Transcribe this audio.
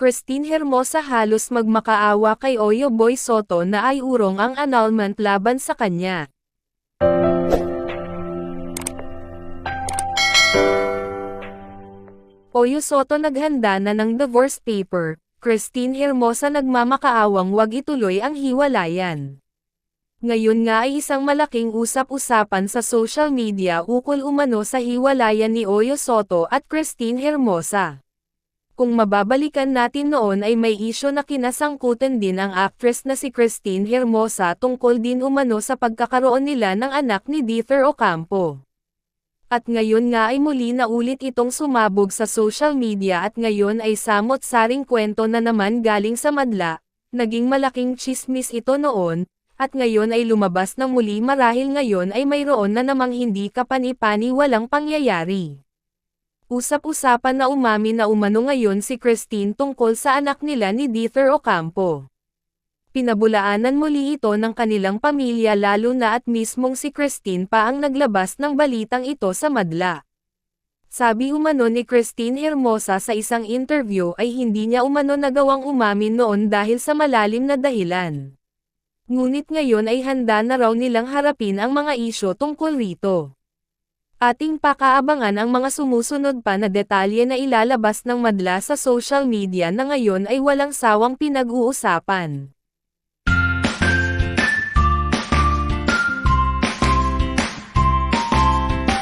Christine Hermosa halos magmakaawa kay Oyo Boy Soto na ay urong ang annulment laban sa kanya. Oyo Soto naghanda na ng divorce paper, Christine Hermosa nagmamakaawang wag ituloy ang hiwalayan. Ngayon nga ay isang malaking usap-usapan sa social media ukol umano sa hiwalayan ni Oyo Soto at Christine Hermosa. Kung mababalikan natin noon ay may isyo na kinasangkutan din ang actress na si Christine Hermosa tungkol din umano sa pagkakaroon nila ng anak ni Dieter Ocampo. At ngayon nga ay muli na ulit itong sumabog sa social media at ngayon ay samot-saring kwento na naman galing sa madla, naging malaking chismis ito noon, at ngayon ay lumabas ng muli marahil ngayon ay mayroon na namang hindi kapanipani walang pangyayari. Usap-usapan na umami na umano ngayon si Christine tungkol sa anak nila ni Dieter Ocampo. Pinabulaanan muli ito ng kanilang pamilya lalo na at mismong si Christine pa ang naglabas ng balitang ito sa madla. Sabi umano ni Christine Hermosa sa isang interview ay hindi niya umano nagawang umamin noon dahil sa malalim na dahilan. Ngunit ngayon ay handa na raw nilang harapin ang mga isyo tungkol rito. Ating pakaabangan ang mga sumusunod pa na detalye na ilalabas ng madla sa social media na ngayon ay walang sawang pinag-uusapan.